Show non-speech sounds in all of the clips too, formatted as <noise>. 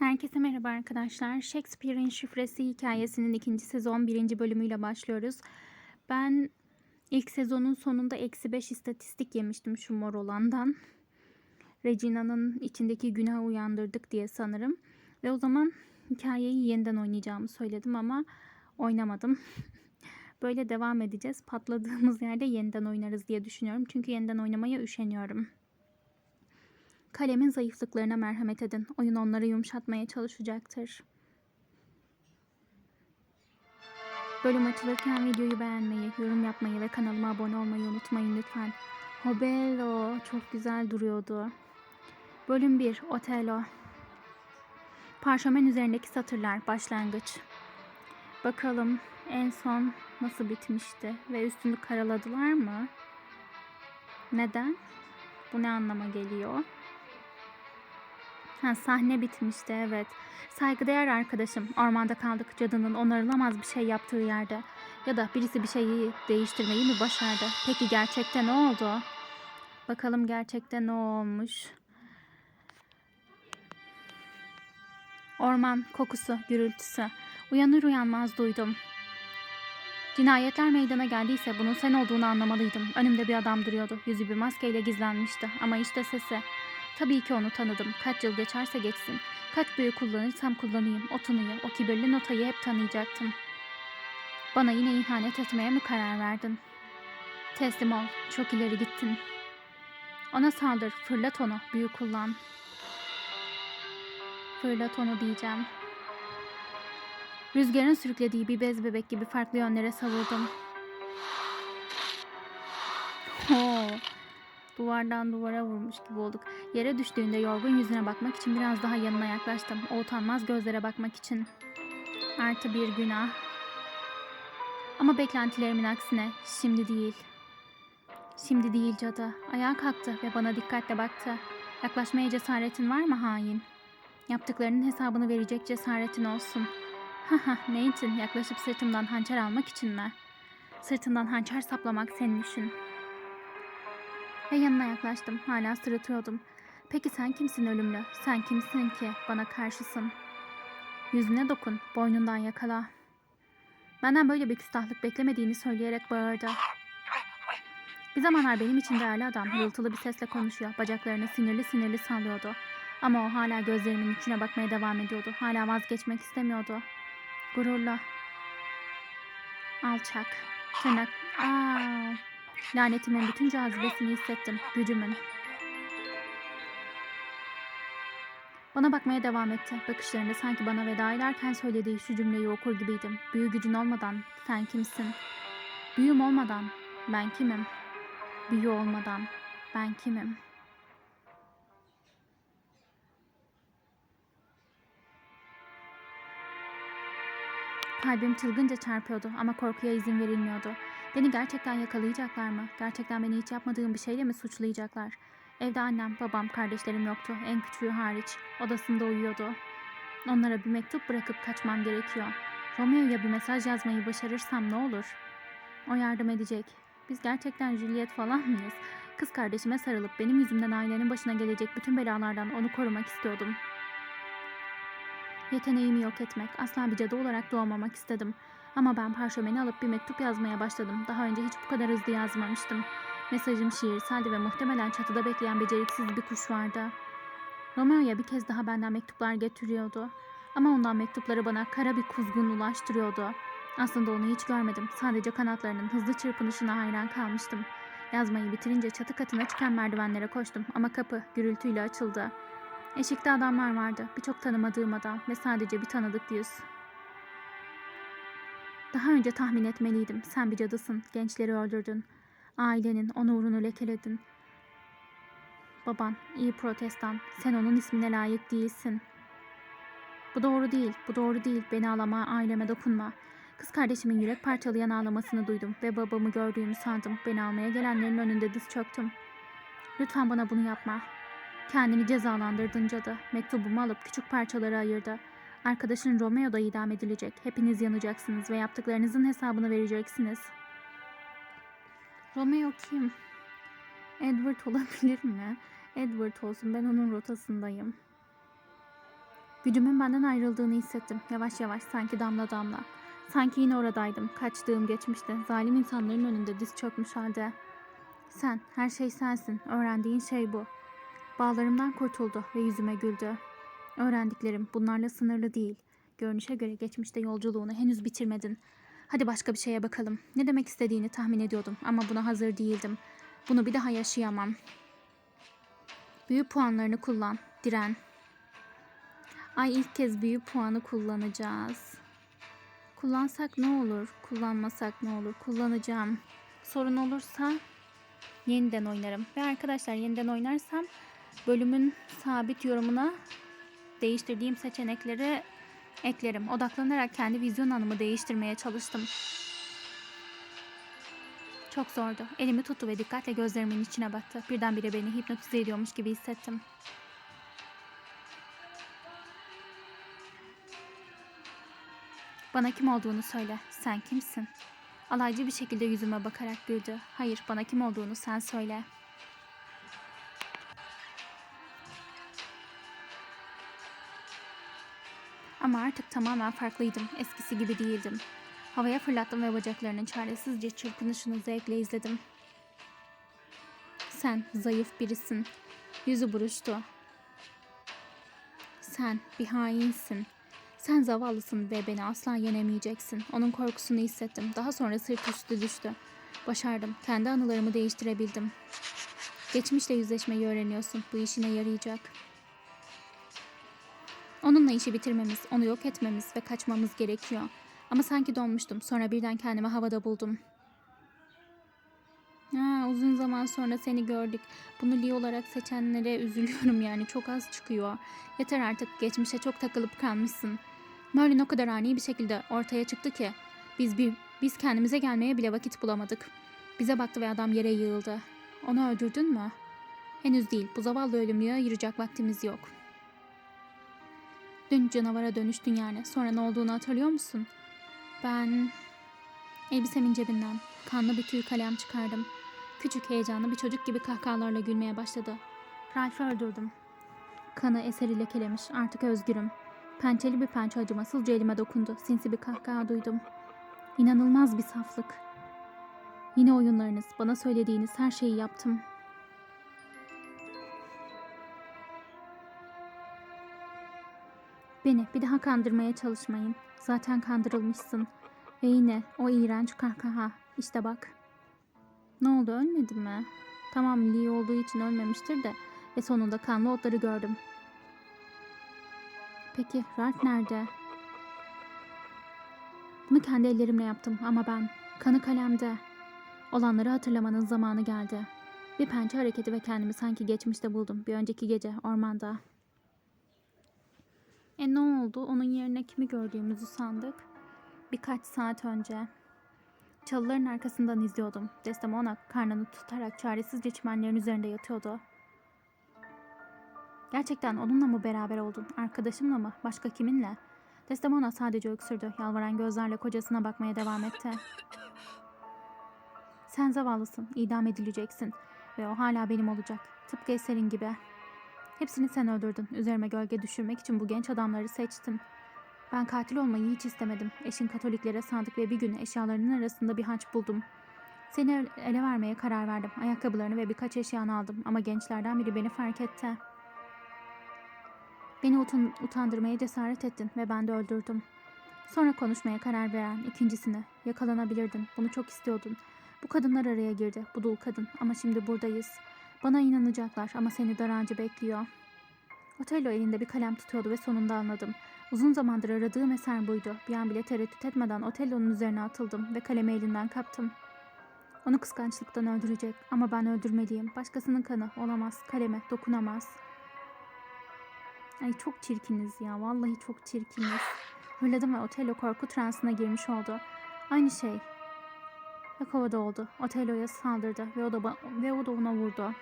Herkese merhaba arkadaşlar. Shakespeare'in Şifresi hikayesinin ikinci sezon birinci bölümüyle başlıyoruz. Ben ilk sezonun sonunda eksi 5 istatistik yemiştim şu mor olandan. Regina'nın içindeki günahı uyandırdık diye sanırım. Ve o zaman hikayeyi yeniden oynayacağımı söyledim ama oynamadım. <laughs> Böyle devam edeceğiz. Patladığımız yerde yeniden oynarız diye düşünüyorum. Çünkü yeniden oynamaya üşeniyorum. Kalemin zayıflıklarına merhamet edin. Oyun onları yumuşatmaya çalışacaktır. Bölüm açılırken videoyu beğenmeyi, yorum yapmayı ve kanalıma abone olmayı unutmayın lütfen. Hobello çok güzel duruyordu. Bölüm 1 Otello Parşömen üzerindeki satırlar başlangıç. Bakalım en son nasıl bitmişti ve üstünü karaladılar mı? Neden? Bu ne anlama geliyor? Ha, sahne bitmişti evet. Saygıdeğer arkadaşım ormanda kaldık cadının onarılamaz bir şey yaptığı yerde. Ya da birisi bir şeyi değiştirmeyi mi başardı? Peki gerçekte ne oldu? Bakalım gerçekte ne olmuş? Orman kokusu, gürültüsü. Uyanır uyanmaz duydum. Cinayetler meydana geldiyse bunun sen olduğunu anlamalıydım. Önümde bir adam duruyordu. Yüzü bir maskeyle gizlenmişti. Ama işte sesi. Tabii ki onu tanıdım. Kaç yıl geçerse geçsin. Kaç büyü kullanırsam kullanayım. O tınıyı, o kibirli notayı hep tanıyacaktım. Bana yine ihanet etmeye mi karar verdin? Teslim ol. Çok ileri gittin. Ona saldır. Fırlat onu. Büyü kullan. Fırlat onu diyeceğim. Rüzgarın sürüklediği bir bez bebek gibi farklı yönlere savurdum. Oo, duvardan duvara vurmuş gibi olduk. Yere düştüğünde yorgun yüzüne bakmak için biraz daha yanına yaklaştım. O utanmaz gözlere bakmak için. Artı bir günah. Ama beklentilerimin aksine şimdi değil. Şimdi değil cadı. Ayağa kalktı ve bana dikkatle baktı. Yaklaşmaya cesaretin var mı hain? Yaptıklarının hesabını verecek cesaretin olsun. Haha ne için? Yaklaşıp sırtımdan hançer almak için mi? Sırtından hançer saplamak senin işin. Ve yanına yaklaştım. Hala sırıtıyordum. Peki sen kimsin ölümlü? Sen kimsin ki bana karşısın? Yüzüne dokun, boynundan yakala. Benden böyle bir küstahlık beklemediğini söyleyerek bağırdı. Bir zamanlar benim için değerli adam hırıltılı bir sesle konuşuyor. Bacaklarını sinirli sinirli sallıyordu. Ama o hala gözlerimin içine bakmaya devam ediyordu. Hala vazgeçmek istemiyordu. Gururla. Alçak. Tırnak. Aa, lanetimin bütün cazibesini hissettim. Gücümün. Bana bakmaya devam etti. Bakışlarında sanki bana veda ederken söylediği şu cümleyi okur gibiydim. Büyü gücün olmadan sen kimsin? Büyüm olmadan ben kimim? Büyü olmadan ben kimim? Kalbim çılgınca çarpıyordu ama korkuya izin verilmiyordu. Beni gerçekten yakalayacaklar mı? Gerçekten beni hiç yapmadığım bir şeyle mi suçlayacaklar? Evde annem, babam, kardeşlerim yoktu. En küçüğü hariç. Odasında uyuyordu. Onlara bir mektup bırakıp kaçmam gerekiyor. Romeo'ya bir mesaj yazmayı başarırsam ne olur? O yardım edecek. Biz gerçekten Juliet falan mıyız? Kız kardeşime sarılıp benim yüzümden ailenin başına gelecek bütün belalardan onu korumak istiyordum. Yeteneğimi yok etmek, asla bir cadı olarak doğmamak istedim. Ama ben parşömeni alıp bir mektup yazmaya başladım. Daha önce hiç bu kadar hızlı yazmamıştım. Mesajım şiirseldi ve muhtemelen çatıda bekleyen beceriksiz bir kuş vardı. Romeo'ya bir kez daha benden mektuplar getiriyordu. Ama ondan mektupları bana kara bir kuzgun ulaştırıyordu. Aslında onu hiç görmedim. Sadece kanatlarının hızlı çırpınışına hayran kalmıştım. Yazmayı bitirince çatı katına çıkan merdivenlere koştum ama kapı gürültüyle açıldı. Eşikte adamlar vardı. Birçok tanımadığım adam ve sadece bir tanıdık yüz. Daha önce tahmin etmeliydim. Sen bir cadısın. Gençleri öldürdün. Ailenin onurunu lekeledin. Baban, iyi protestan. Sen onun ismine layık değilsin. Bu doğru değil, bu doğru değil. Beni ağlama, aileme dokunma. Kız kardeşimin yürek parçalayan ağlamasını duydum ve babamı gördüğümü sandım. Beni almaya gelenlerin önünde diz çöktüm. Lütfen bana bunu yapma. Kendini cezalandırdın cadı. Mektubumu alıp küçük parçalara ayırdı. Arkadaşın Romeo da idam edilecek. Hepiniz yanacaksınız ve yaptıklarınızın hesabını vereceksiniz. Romeo kim? Edward olabilir mi? Edward olsun ben onun rotasındayım. Gücümün benden ayrıldığını hissettim. Yavaş yavaş sanki damla damla. Sanki yine oradaydım. Kaçtığım geçmişte. Zalim insanların önünde diz çökmüş halde. Sen, her şey sensin. Öğrendiğin şey bu. Bağlarımdan kurtuldu ve yüzüme güldü. Öğrendiklerim bunlarla sınırlı değil. Görünüşe göre geçmişte yolculuğunu henüz bitirmedin. Hadi başka bir şeye bakalım. Ne demek istediğini tahmin ediyordum ama buna hazır değildim. Bunu bir daha yaşayamam. Büyü puanlarını kullan. Diren. Ay ilk kez büyü puanı kullanacağız. Kullansak ne olur? Kullanmasak ne olur? Kullanacağım. Sorun olursa yeniden oynarım. Ve arkadaşlar yeniden oynarsam bölümün sabit yorumuna değiştirdiğim seçenekleri eklerim. Odaklanarak kendi vizyon anımı değiştirmeye çalıştım. Çok zordu. Elimi tuttu ve dikkatle gözlerimin içine baktı. Birdenbire beni hipnotize ediyormuş gibi hissettim. Bana kim olduğunu söyle. Sen kimsin? Alaycı bir şekilde yüzüme bakarak güldü. Hayır, bana kim olduğunu sen söyle. Ama artık tamamen farklıydım. Eskisi gibi değildim. Havaya fırlattım ve bacaklarının çaresizce çırpınışını zevkle izledim. Sen zayıf birisin. Yüzü buruştu. Sen bir hainsin. Sen zavallısın ve beni asla yenemeyeceksin. Onun korkusunu hissettim. Daha sonra sırt üstü düştü. Başardım. Kendi anılarımı değiştirebildim. Geçmişle yüzleşmeyi öğreniyorsun. Bu işine yarayacak. Onunla işi bitirmemiz, onu yok etmemiz ve kaçmamız gerekiyor. Ama sanki donmuştum. Sonra birden kendimi havada buldum. Ha, uzun zaman sonra seni gördük. Bunu Lee olarak seçenlere üzülüyorum yani. Çok az çıkıyor. Yeter artık. Geçmişe çok takılıp kalmışsın. Merlin o kadar ani bir şekilde ortaya çıktı ki biz bir biz kendimize gelmeye bile vakit bulamadık. Bize baktı ve adam yere yığıldı. Onu öldürdün mü? Henüz değil. Bu zavallı ölümlüye ayıracak vaktimiz yok. Dün canavara dönüştün yani. Sonra ne olduğunu hatırlıyor musun? Ben elbisemin cebinden kanlı bir tüy kalem çıkardım. Küçük heyecanlı bir çocuk gibi kahkahalarla gülmeye başladı. Ralph'ı öldürdüm. Kanı eseri lekelemiş. Artık özgürüm. Pençeli bir pençe acımasızca elime dokundu. Sinsi bir kahkaha duydum. İnanılmaz bir saflık. Yine oyunlarınız, bana söylediğiniz her şeyi yaptım. Beni bir daha kandırmaya çalışmayın. Zaten kandırılmışsın. Ve yine o iğrenç kahkaha. İşte bak. Ne oldu ölmedi mi? Tamam Lee olduğu için ölmemiştir de ve sonunda kanlı otları gördüm. Peki Ralph nerede? Bunu kendi ellerimle yaptım ama ben kanı kalemde. Olanları hatırlamanın zamanı geldi. Bir pençe hareketi ve kendimi sanki geçmişte buldum. Bir önceki gece ormanda. E ne oldu? Onun yerine kimi gördüğümüzü sandık. Birkaç saat önce. Çalıların arkasından izliyordum. Desdemona karnını tutarak çaresizce çimenlerin üzerinde yatıyordu. Gerçekten onunla mı beraber oldun? Arkadaşımla mı? Başka kiminle? Desdemona sadece öksürdü. Yalvaran gözlerle kocasına bakmaya devam etti. Sen zavallısın. idam edileceksin. Ve o hala benim olacak. Tıpkı eserin gibi. Hepsini sen öldürdün. Üzerime gölge düşürmek için bu genç adamları seçtin. Ben katil olmayı hiç istemedim. Eşin Katoliklere sadık ve bir gün eşyalarının arasında bir haç buldum. Seni el- ele vermeye karar verdim. Ayakkabılarını ve birkaç eşyanı aldım ama gençlerden biri beni fark etti. Beni utan- utandırmaya cesaret ettin ve ben de öldürdüm. Sonra konuşmaya karar veren ikincisini yakalanabilirdin. Bunu çok istiyordun. Bu kadınlar araya girdi. Bu dul kadın ama şimdi buradayız. Bana inanacaklar ama seni dar ağacı bekliyor. Otello elinde bir kalem tutuyordu ve sonunda anladım. Uzun zamandır aradığım eser buydu. Bir an bile tereddüt etmeden Otello'nun üzerine atıldım ve kalemi elinden kaptım. Onu kıskançlıktan öldürecek ama ben öldürmeliyim. Başkasının kanı olamaz. Kaleme dokunamaz. Ay çok çirkiniz ya. Vallahi çok çirkiniz. Hırladım ve Otello korku transına girmiş oldu. Aynı şey. Yakova'da oldu. Otello'ya saldırdı ve o da, ve o da ona vurdu.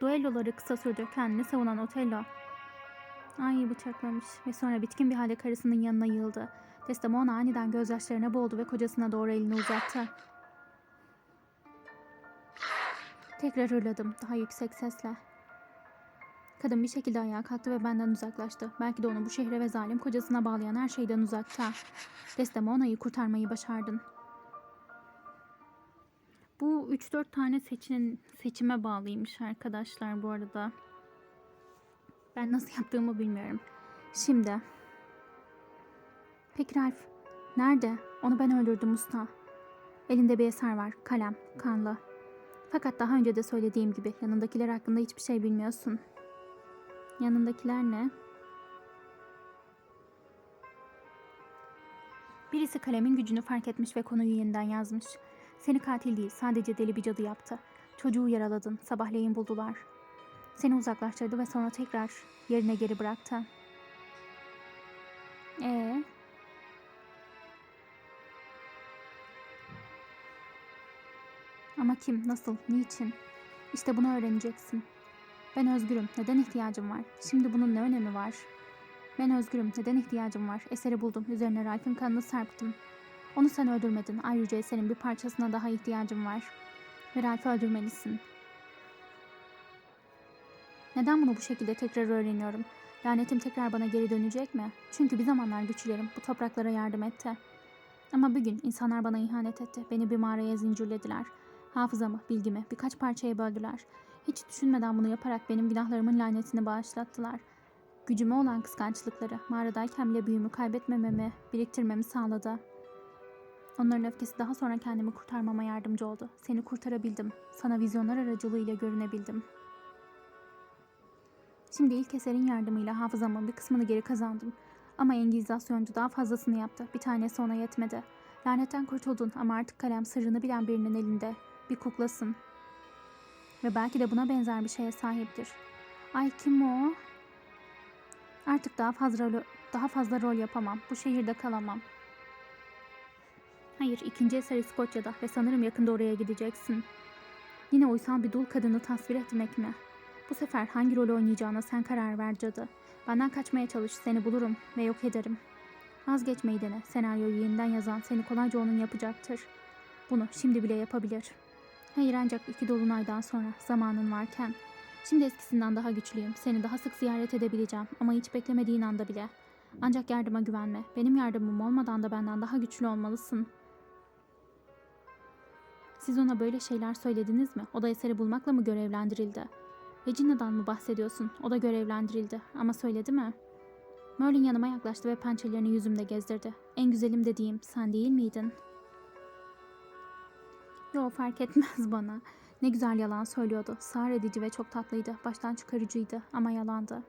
Duelloları kısa sürdü. Kendini savunan Otello. Ay bıçaklamış ve sonra bitkin bir halde karısının yanına yığıldı. Desdemona aniden gözyaşlarına boğuldu ve kocasına doğru elini uzattı. Tekrar hırladım daha yüksek sesle. Kadın bir şekilde ayağa kalktı ve benden uzaklaştı. Belki de onu bu şehre ve zalim kocasına bağlayan her şeyden uzakta. Desdemona'yı kurtarmayı başardın. Bu 3-4 tane seçin, seçime bağlıymış arkadaşlar bu arada. Ben nasıl yaptığımı bilmiyorum. Şimdi. Peki Ralph. Nerede? Onu ben öldürdüm usta. Elinde bir eser var. Kalem. Kanlı. Fakat daha önce de söylediğim gibi yanındakiler hakkında hiçbir şey bilmiyorsun. Yanındakiler ne? Birisi kalemin gücünü fark etmiş ve konuyu yeniden yazmış. Seni katil değil, sadece deli bir cadı yaptı. Çocuğu yaraladın, sabahleyin buldular. Seni uzaklaştırdı ve sonra tekrar yerine geri bıraktı. Ee, ama kim, nasıl, niçin? İşte bunu öğreneceksin. Ben özgürüm. Neden ihtiyacım var? Şimdi bunun ne önemi var? Ben özgürüm. Neden ihtiyacım var? Eseri buldum. Üzerine Ralph'in kanını serptim. Onu sen öldürmedin. Ayrıca eserin bir parçasına daha ihtiyacım var. Ve Ralph'i öldürmelisin. Neden bunu bu şekilde tekrar öğreniyorum? Lanetim tekrar bana geri dönecek mi? Çünkü bir zamanlar güçlerim bu topraklara yardım etti. Ama bugün insanlar bana ihanet etti. Beni bir mağaraya zincirlediler. Hafızamı, bilgimi birkaç parçaya böldüler. Hiç düşünmeden bunu yaparak benim günahlarımın lanetini bağışlattılar. Gücüme olan kıskançlıkları, mağaradayken bile büyümü kaybetmememi, biriktirmemi sağladı. Onların öfkesi daha sonra kendimi kurtarmama yardımcı oldu. Seni kurtarabildim. Sana vizyonlar aracılığıyla görünebildim. Şimdi ilk eserin yardımıyla hafızamın bir kısmını geri kazandım. Ama Engizasyoncu daha fazlasını yaptı. Bir tanesi ona yetmedi. Lanetten kurtuldun ama artık kalem sırrını bilen birinin elinde. Bir kuklasın. Ve belki de buna benzer bir şeye sahiptir. Ay kim o? Artık daha fazla daha fazla rol yapamam. Bu şehirde kalamam. Hayır, ikinci eser İskoçya'da ve sanırım yakında oraya gideceksin. Yine uysal bir dul kadını tasvir etmek mi? Bu sefer hangi rol oynayacağına sen karar ver cadı. Benden kaçmaya çalış, seni bulurum ve yok ederim. Vazgeçmeyi dene. Senaryoyu yeniden yazan seni kolayca onun yapacaktır. Bunu şimdi bile yapabilir. Hayır ancak iki dolunaydan sonra zamanın varken. Şimdi eskisinden daha güçlüyüm. Seni daha sık ziyaret edebileceğim ama hiç beklemediğin anda bile. Ancak yardıma güvenme. Benim yardımım olmadan da benden daha güçlü olmalısın. Siz ona böyle şeyler söylediniz mi? O da eseri bulmakla mı görevlendirildi? Regina'dan mı bahsediyorsun? O da görevlendirildi. Ama söyledi mi? Merlin yanıma yaklaştı ve pençelerini yüzümde gezdirdi. En güzelim dediğim sen değil miydin? Yo fark etmez <laughs> bana. Ne güzel yalan söylüyordu. Sağır edici ve çok tatlıydı. Baştan çıkarıcıydı ama yalandı.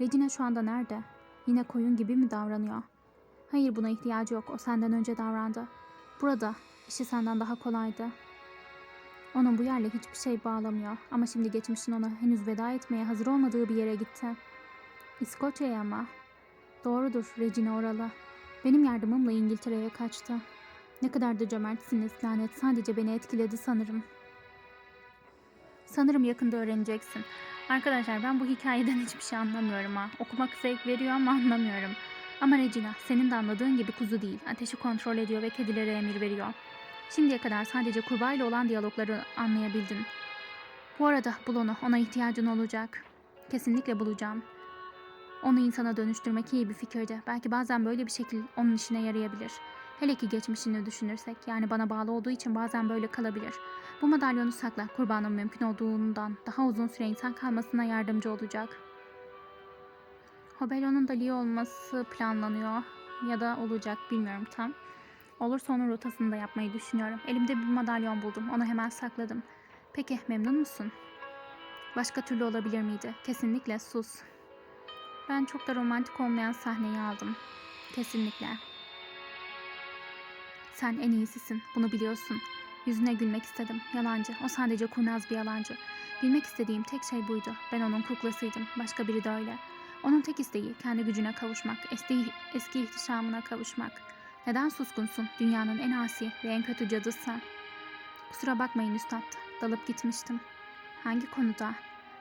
Regina şu anda nerede? Yine koyun gibi mi davranıyor? Hayır buna ihtiyacı yok. O senden önce davrandı. Burada. İşi senden daha kolaydı. Onun bu yerle hiçbir şey bağlamıyor. Ama şimdi geçmişin ona henüz veda etmeye hazır olmadığı bir yere gitti. İskoçya'ya mı? Doğrudur Regina oralı. Benim yardımımla İngiltere'ye kaçtı. Ne kadar da cömertsiniz lanet sadece beni etkiledi sanırım. Sanırım yakında öğreneceksin. Arkadaşlar ben bu hikayeden <laughs> hiçbir şey anlamıyorum ha. Okumak zevk veriyor ama anlamıyorum. Ama Regina senin de anladığın gibi kuzu değil. Ateşi kontrol ediyor ve kedilere emir veriyor. Şimdiye kadar sadece kurbağayla olan diyalogları anlayabildin. Bu arada bul onu. Ona ihtiyacın olacak. Kesinlikle bulacağım. Onu insana dönüştürmek iyi bir fikirdi. Belki bazen böyle bir şekil onun işine yarayabilir. Hele ki geçmişini düşünürsek. Yani bana bağlı olduğu için bazen böyle kalabilir. Bu madalyonu sakla. Kurbanın mümkün olduğundan daha uzun süre insan kalmasına yardımcı olacak. Hobelon'un da Lee olması planlanıyor. Ya da olacak bilmiyorum tam. Olursa onun rotasını da yapmayı düşünüyorum. Elimde bir madalyon buldum. Onu hemen sakladım. Peki memnun musun? Başka türlü olabilir miydi? Kesinlikle sus. Ben çok da romantik olmayan sahneyi aldım. Kesinlikle. Sen en iyisisin. Bunu biliyorsun. Yüzüne gülmek istedim. Yalancı. O sadece kurnaz bir yalancı. Bilmek istediğim tek şey buydu. Ben onun kuklasıydım. Başka biri de öyle. Onun tek isteği kendi gücüne kavuşmak, eski, eski ihtişamına kavuşmak. Neden suskunsun? Dünyanın en asi ve en kötü cadısı. Kusura bakmayın üstad. Dalıp gitmiştim. Hangi konuda?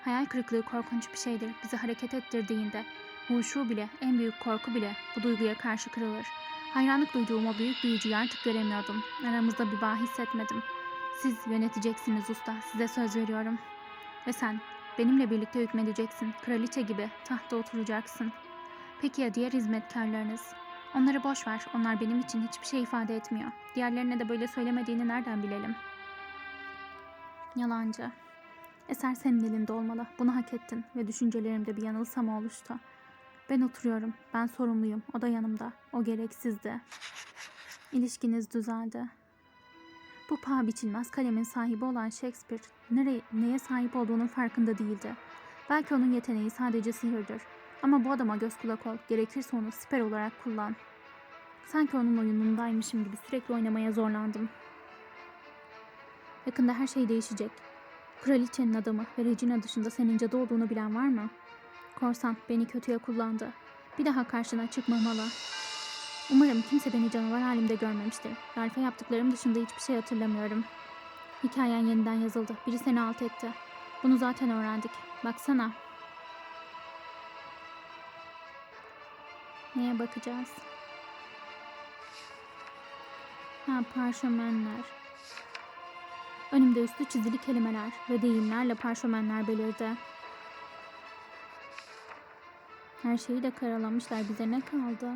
Hayal kırıklığı korkunç bir şeydir. Bizi hareket ettirdiğinde. Huşu bile, en büyük korku bile bu duyguya karşı kırılır. Hayranlık duyduğum o büyük büyücüyü artık göremiyordum. Aramızda bir bağ hissetmedim. Siz yöneteceksiniz usta. Size söz veriyorum. Ve sen Benimle birlikte hükmedeceksin. Kraliçe gibi tahtta oturacaksın. Peki ya diğer hizmetkarlarınız? Onları boş ver. Onlar benim için hiçbir şey ifade etmiyor. Diğerlerine de böyle söylemediğini nereden bilelim? Yalancı. Eser senin elinde olmalı. Bunu hak ettin ve düşüncelerimde bir yanılsama oluştu. Ben oturuyorum. Ben sorumluyum. O da yanımda. O gereksizdi. İlişkiniz düzeldi. Bu paha biçilmez kalemin sahibi olan Shakespeare nereye, neye sahip olduğunun farkında değildi. Belki onun yeteneği sadece sihirdir. Ama bu adama göz kulak ol. Gerekirse onu siper olarak kullan. Sanki onun oyunundaymışım gibi sürekli oynamaya zorlandım. Yakında her şey değişecek. Kraliçenin adamı ve Regina dışında senin cadı olduğunu bilen var mı? Korsan beni kötüye kullandı. Bir daha karşına çıkmamalı. Umarım kimse beni canavar halimde görmemiştir. Ralph'e yaptıklarım dışında hiçbir şey hatırlamıyorum. Hikayen yeniden yazıldı. Biri seni alt etti. Bunu zaten öğrendik. Baksana. Neye bakacağız? Ha parşömenler. Önümde üstü çizili kelimeler ve deyimlerle parşömenler belirdi. Her şeyi de karalamışlar. Bize ne kaldı?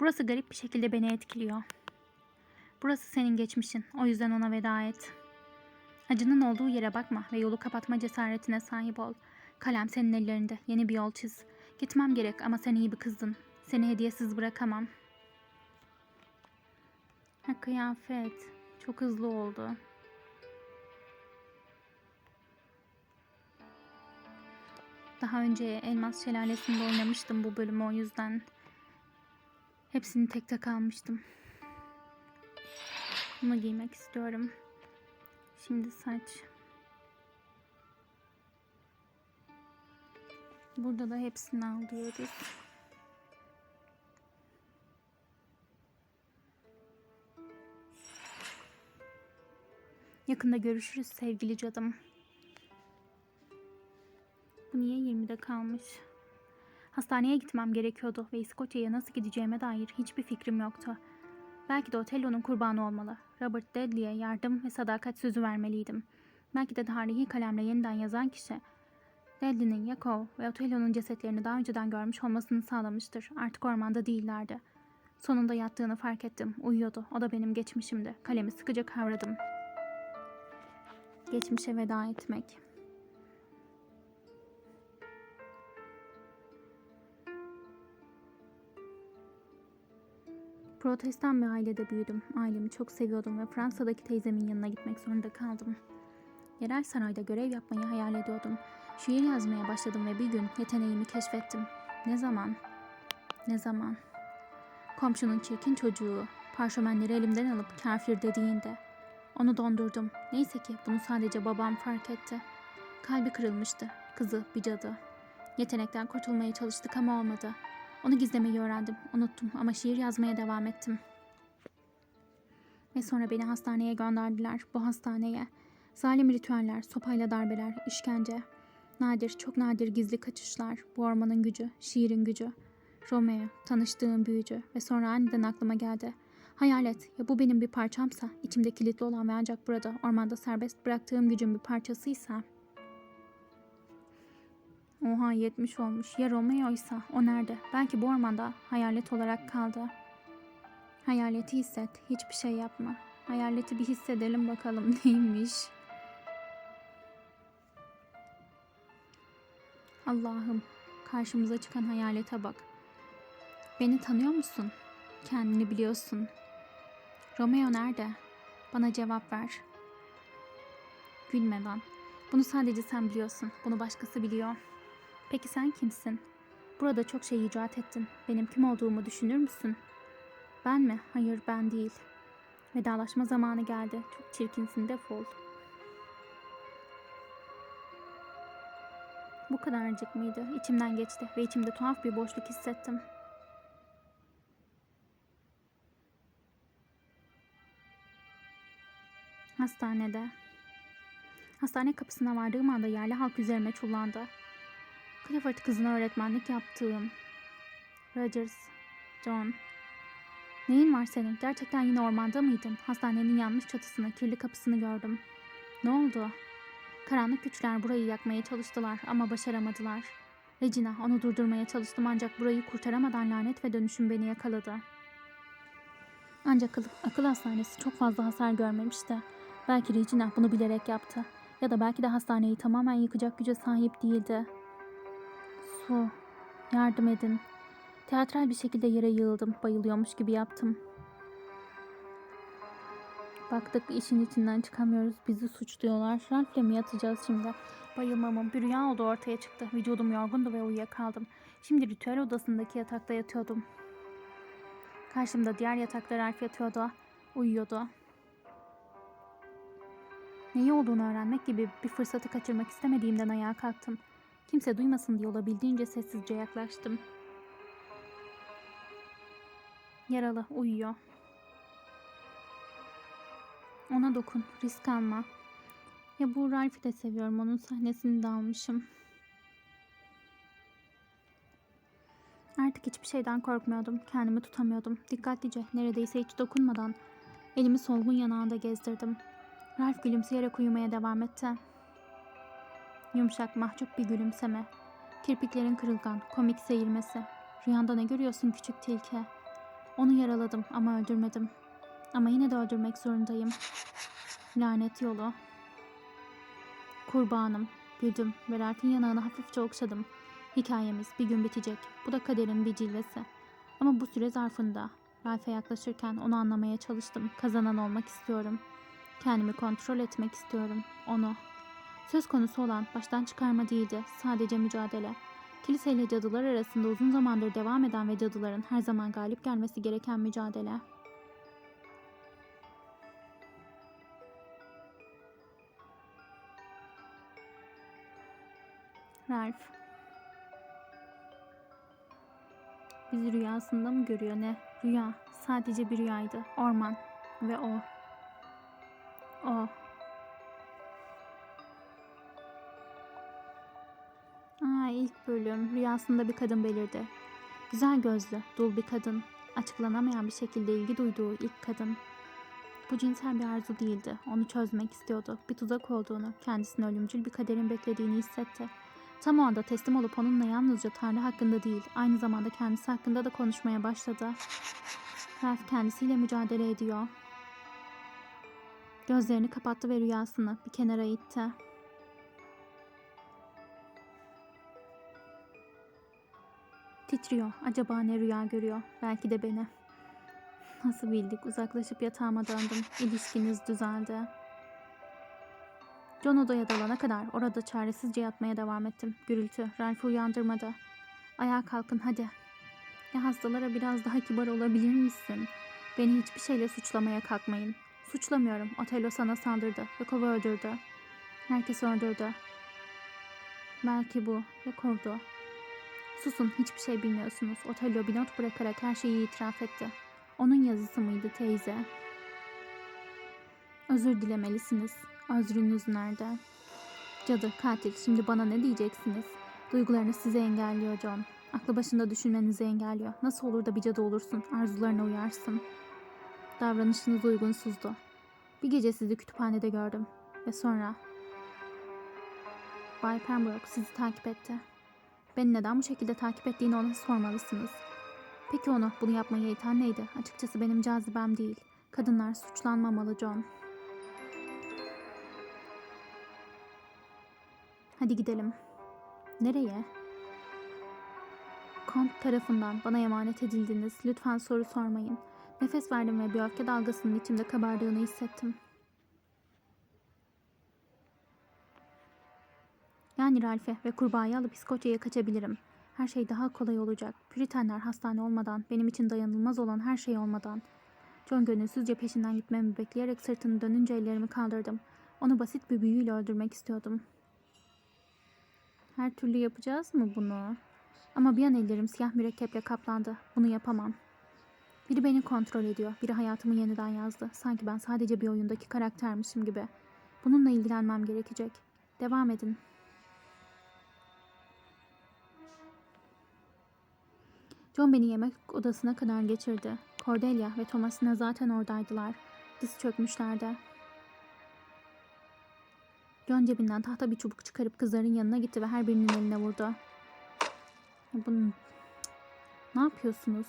Burası garip bir şekilde beni etkiliyor. Burası senin geçmişin. O yüzden ona veda et. Acının olduğu yere bakma ve yolu kapatma cesaretine sahip ol. Kalem senin ellerinde. Yeni bir yol çiz. Gitmem gerek ama sen iyi bir kızdın. Seni hediyesiz bırakamam. Ha kıyafet. Çok hızlı oldu. Daha önce Elmas Şelalesi'nde oynamıştım bu bölümü o yüzden. Hepsini tek tek almıştım. Bunu giymek istiyorum. Şimdi saç. Burada da hepsini alıyoruz. Yakında görüşürüz sevgili cadım. Bu niye 20'de kalmış? Hastaneye gitmem gerekiyordu ve İskoçya'ya nasıl gideceğime dair hiçbir fikrim yoktu. Belki de Otello'nun kurbanı olmalı. Robert Dudley'e yardım ve sadakat sözü vermeliydim. Belki de tarihi kalemle yeniden yazan kişi Dudley'nin Yakov ve Otello'nun cesetlerini daha önceden görmüş olmasını sağlamıştır. Artık ormanda değillerdi. Sonunda yattığını fark ettim. Uyuyordu. O da benim geçmişimdi. Kalemi sıkıca kavradım. Geçmişe veda etmek. Protestan bir ailede büyüdüm. Ailemi çok seviyordum ve Fransa'daki teyzemin yanına gitmek zorunda kaldım. Yerel sarayda görev yapmayı hayal ediyordum. Şiir yazmaya başladım ve bir gün yeteneğimi keşfettim. Ne zaman? Ne zaman? Komşunun çirkin çocuğu parşömenleri elimden alıp kafir dediğinde onu dondurdum. Neyse ki bunu sadece babam fark etti. Kalbi kırılmıştı. Kızı bir cadı. Yetenekten kurtulmaya çalıştık ama olmadı. Onu gizlemeyi öğrendim. Unuttum ama şiir yazmaya devam ettim. Ve sonra beni hastaneye gönderdiler. Bu hastaneye. Zalim ritüeller, sopayla darbeler, işkence. Nadir, çok nadir gizli kaçışlar. Bu ormanın gücü, şiirin gücü. Romeo, tanıştığım büyücü ve sonra aniden aklıma geldi. Hayalet, ya bu benim bir parçamsa, içimde kilitli olan ve ancak burada, ormanda serbest bıraktığım gücün bir parçasıysa... Oha 70 olmuş. Ya Romeo'ysa o nerede? Belki bu ormanda hayalet olarak kaldı. Hayaleti hisset. Hiçbir şey yapma. Hayaleti bir hissedelim bakalım <laughs> neymiş. Allah'ım karşımıza çıkan hayalete bak. Beni tanıyor musun? Kendini biliyorsun. Romeo nerede? Bana cevap ver. Gülme lan. Bunu sadece sen biliyorsun. Bunu başkası biliyor. Peki sen kimsin? Burada çok şey icat ettin. Benim kim olduğumu düşünür müsün? Ben mi? Hayır ben değil. Vedalaşma zamanı geldi. Çok çirkinsin defol. Bu kadarcık mıydı? İçimden geçti ve içimde tuhaf bir boşluk hissettim. Hastanede. Hastane kapısına vardığım anda yerli halk üzerime çullandı. Clifford kızına öğretmenlik yaptığım. Rogers, John. Neyin var senin? Gerçekten yine ormanda mıydın? Hastanenin yanlış çatısını, kirli kapısını gördüm. Ne oldu? Karanlık güçler burayı yakmaya çalıştılar ama başaramadılar. Regina, onu durdurmaya çalıştım ancak burayı kurtaramadan lanet ve dönüşüm beni yakaladı. Ancak akıl, akıl hastanesi çok fazla hasar görmemişti. Belki Regina bunu bilerek yaptı. Ya da belki de hastaneyi tamamen yıkacak güce sahip değildi. Su, yardım edin. Teatral bir şekilde yere yığıldım. Bayılıyormuş gibi yaptım. Baktık işin içinden çıkamıyoruz. Bizi suçluyorlar. Ralph'le mi yatacağız şimdi? Bayılmamın bir rüya oldu ortaya çıktı. Vücudum yorgundu ve uyuyakaldım. Şimdi ritüel odasındaki yatakta yatıyordum. Karşımda diğer yatakta Ralph yatıyordu. Uyuyordu. Neyi olduğunu öğrenmek gibi bir fırsatı kaçırmak istemediğimden ayağa kalktım. Kimse duymasın diye olabildiğince sessizce yaklaştım. Yaralı uyuyor. Ona dokun, risk alma. Ya bu Ralph'i de seviyorum. Onun sahnesini de almışım. Artık hiçbir şeyden korkmuyordum. Kendimi tutamıyordum. Dikkatlice, neredeyse hiç dokunmadan elimi solgun yanağında gezdirdim. Ralph gülümseyerek uyumaya devam etti. Yumuşak, mahcup bir gülümseme. Kirpiklerin kırılgan, komik seyirmesi. Rüyanda ne görüyorsun küçük tilki? Onu yaraladım ama öldürmedim. Ama yine de öldürmek zorundayım. Lanet yolu. Kurbanım. Güldüm ve Ralph'in yanağını hafifçe okşadım. Hikayemiz bir gün bitecek. Bu da kaderin bir cilvesi. Ama bu süre zarfında Ralph'e yaklaşırken onu anlamaya çalıştım. Kazanan olmak istiyorum. Kendimi kontrol etmek istiyorum. Onu. Söz konusu olan baştan çıkarma değildi. Sadece mücadele. Kiliseyle cadılar arasında uzun zamandır devam eden ve cadıların her zaman galip gelmesi gereken mücadele. Ralph. Bizi rüyasında mı görüyor ne? Rüya. Sadece bir rüyaydı. Orman. Ve o. O. bölüm. Rüyasında bir kadın belirdi. Güzel gözlü, dul bir kadın. Açıklanamayan bir şekilde ilgi duyduğu ilk kadın. Bu cinsel bir arzu değildi. Onu çözmek istiyordu. Bir tuzak olduğunu, kendisini ölümcül bir kaderin beklediğini hissetti. Tam o anda teslim olup onunla yalnızca Tanrı hakkında değil, aynı zamanda kendisi hakkında da konuşmaya başladı. Ralph kendisiyle mücadele ediyor. Gözlerini kapattı ve rüyasını bir kenara itti. Titriyor. Acaba ne rüya görüyor? Belki de beni. Nasıl bildik? Uzaklaşıp yatağıma döndüm. İlişkiniz düzeldi. John odaya dalana kadar orada çaresizce yatmaya devam ettim. Gürültü Ralph'ı uyandırmadı. Ayağa kalkın hadi. Ya hastalara biraz daha kibar olabilir misin? Beni hiçbir şeyle suçlamaya kalkmayın. Suçlamıyorum. Otello sana saldırdı. Yakov'u öldürdü. Herkes öldürdü. Belki bu. Yakov'du. Susun hiçbir şey bilmiyorsunuz. Otello bir not bırakarak her şeyi itiraf etti. Onun yazısı mıydı teyze? Özür dilemelisiniz. Özrünüz nerede? Cadı, katil. Şimdi bana ne diyeceksiniz? Duygularınız sizi engelliyor John. Aklı başında düşünmenizi engelliyor. Nasıl olur da bir cadı olursun, arzularına uyarsın. Davranışınız uygunsuzdu. Bir gece sizi kütüphanede gördüm. Ve sonra... Bay Pembroke sizi takip etti. Beni neden bu şekilde takip ettiğini ona sormalısınız. Peki onu bunu yapmaya iten neydi? Açıkçası benim cazibem değil. Kadınlar suçlanmamalı John. Hadi gidelim. Nereye? Kont tarafından bana emanet edildiniz. Lütfen soru sormayın. Nefes verdim ve bir öfke dalgasının içimde kabardığını hissettim. Yani Ralph'e ve kurbağayı alıp İskoçya'ya kaçabilirim. Her şey daha kolay olacak. Püritenler hastane olmadan, benim için dayanılmaz olan her şey olmadan. John gönülsüzce peşinden gitmemi bekleyerek sırtını dönünce ellerimi kaldırdım. Onu basit bir büyüyle öldürmek istiyordum. Her türlü yapacağız mı bunu? Ama bir an ellerim siyah mürekkeple kaplandı. Bunu yapamam. Biri beni kontrol ediyor. Biri hayatımı yeniden yazdı. Sanki ben sadece bir oyundaki karaktermişim gibi. Bununla ilgilenmem gerekecek. Devam edin. John beni yemek odasına kadar geçirdi. Cordelia ve Thomasina zaten oradaydılar. Diz çökmüşlerdi. John cebinden tahta bir çubuk çıkarıp kızların yanına gitti ve her birinin eline vurdu. Ya Bunun... Ne yapıyorsunuz?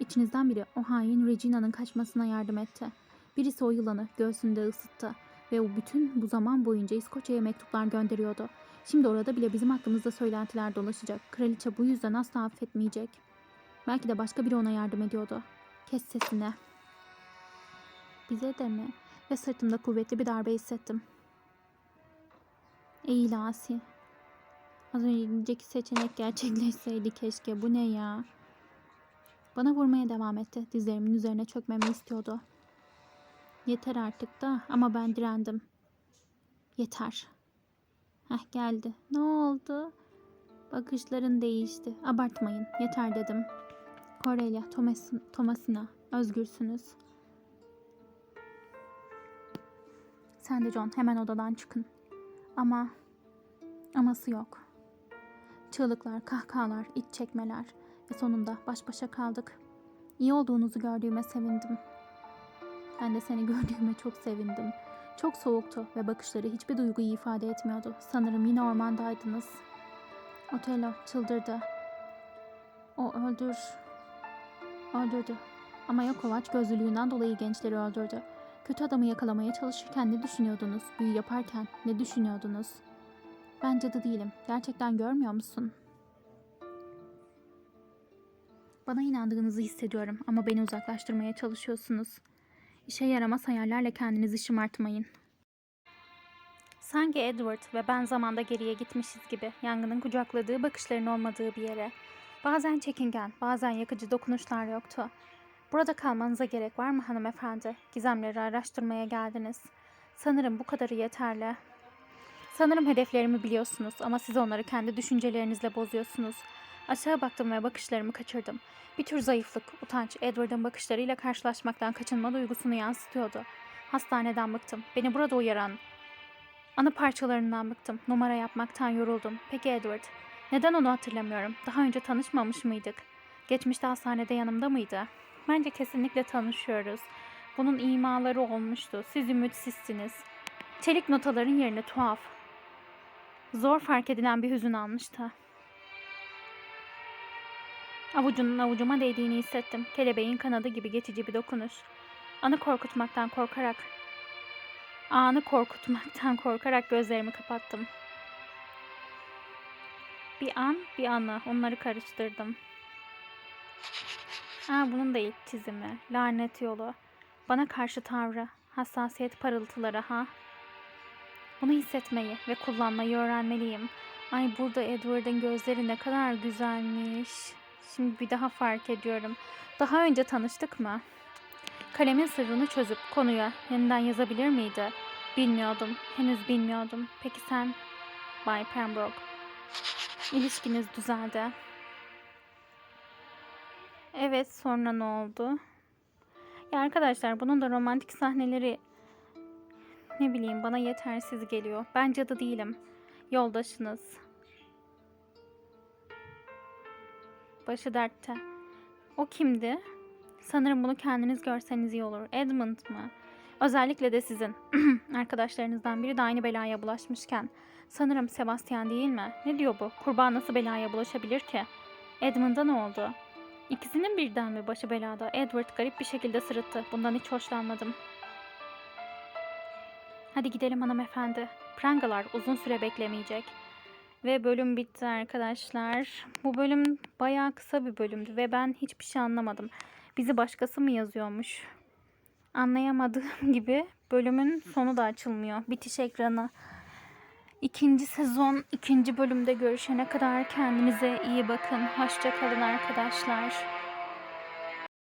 İçinizden biri o hain Regina'nın kaçmasına yardım etti. Birisi o yılanı göğsünde ısıttı ve o bütün bu zaman boyunca İskoçya'ya mektuplar gönderiyordu. Şimdi orada bile bizim hakkımızda söylentiler dolaşacak. Kraliçe bu yüzden asla affetmeyecek. Belki de başka biri ona yardım ediyordu. Kes sesini. Bize de mi? Ve sırtımda kuvvetli bir darbe hissettim. Eğil Asi. Az önceki seçenek gerçekleşseydi keşke. Bu ne ya? Bana vurmaya devam etti. Dizlerimin üzerine çökmemi istiyordu. Yeter artık da ama ben direndim. Yeter. Heh geldi. Ne oldu? Bakışların değişti. Abartmayın. Yeter dedim. Cordelia, Thomas, Thomasina. Özgürsünüz. Sen de John hemen odadan çıkın. Ama aması yok. Çığlıklar, kahkahalar, iç çekmeler ve sonunda baş başa kaldık. İyi olduğunuzu gördüğüme sevindim. Ben de seni <laughs> gördüğüme çok sevindim. Çok soğuktu ve bakışları hiçbir duyguyu ifade etmiyordu. Sanırım yine ormandaydınız. Otello çıldırdı. O öldür... Öldürdü. Ama Yakovaç gözlülüğünden dolayı gençleri öldürdü. Kötü adamı yakalamaya çalışırken ne düşünüyordunuz? Büyü yaparken ne düşünüyordunuz? Ben cadı değilim. Gerçekten görmüyor musun? Bana inandığınızı hissediyorum ama beni uzaklaştırmaya çalışıyorsunuz. İşe yaramaz hayallerle kendinizi şımartmayın. Sanki Edward ve ben zamanda geriye gitmişiz gibi yangının kucakladığı bakışların olmadığı bir yere. Bazen çekingen, bazen yakıcı dokunuşlar yoktu. Burada kalmanıza gerek var mı hanımefendi? Gizemleri araştırmaya geldiniz. Sanırım bu kadarı yeterli. Sanırım hedeflerimi biliyorsunuz ama siz onları kendi düşüncelerinizle bozuyorsunuz. Aşağı baktım ve bakışlarımı kaçırdım. Bir tür zayıflık, utanç, Edward'ın bakışlarıyla karşılaşmaktan kaçınma duygusunu yansıtıyordu. Hastaneden bıktım. Beni burada uyaran anı parçalarından bıktım. Numara yapmaktan yoruldum. Peki Edward, neden onu hatırlamıyorum? Daha önce tanışmamış mıydık? Geçmişte hastanede yanımda mıydı? Bence kesinlikle tanışıyoruz. Bunun imaları olmuştu. Siz ümitsizsiniz. Çelik notaların yerine tuhaf. Zor fark edilen bir hüzün almıştı. Avucunun avucuma değdiğini hissettim. Kelebeğin kanadı gibi geçici bir dokunuş. Anı korkutmaktan korkarak, anı korkutmaktan korkarak gözlerimi kapattım. Bir an, bir anı. Onları karıştırdım. Ha, bunun da ilk çizimi. Lanet yolu. Bana karşı tavrı. Hassasiyet parıltıları ha. Bunu hissetmeyi ve kullanmayı öğrenmeliyim. Ay burada Edward'ın gözleri ne kadar güzelmiş. Şimdi bir daha fark ediyorum. Daha önce tanıştık mı? Kalemin sırrını çözüp konuya yeniden yazabilir miydi? Bilmiyordum. Henüz bilmiyordum. Peki sen? Bay Pembroke. İlişkiniz düzeldi. Evet sonra ne oldu? Ya arkadaşlar bunun da romantik sahneleri ne bileyim bana yetersiz geliyor. Ben cadı değilim. Yoldaşınız. Başı dertte. O kimdi? Sanırım bunu kendiniz görseniz iyi olur. Edmund mı? Özellikle de sizin. <clears throat> Arkadaşlarınızdan biri de aynı belaya bulaşmışken. Sanırım Sebastian değil mi? Ne diyor bu? Kurban nasıl belaya bulaşabilir ki? Edmund'a ne oldu? İkisinin birden mi başı belada? Edward garip bir şekilde sırıttı. Bundan hiç hoşlanmadım. Hadi gidelim hanımefendi. Prangalar uzun süre beklemeyecek. Ve bölüm bitti arkadaşlar. Bu bölüm bayağı kısa bir bölümdü ve ben hiçbir şey anlamadım. Bizi başkası mı yazıyormuş? Anlayamadığım <laughs> gibi bölümün sonu da açılmıyor. Bitiş ekranı. İkinci sezon ikinci bölümde görüşene kadar kendinize iyi bakın. Hoşça kalın arkadaşlar.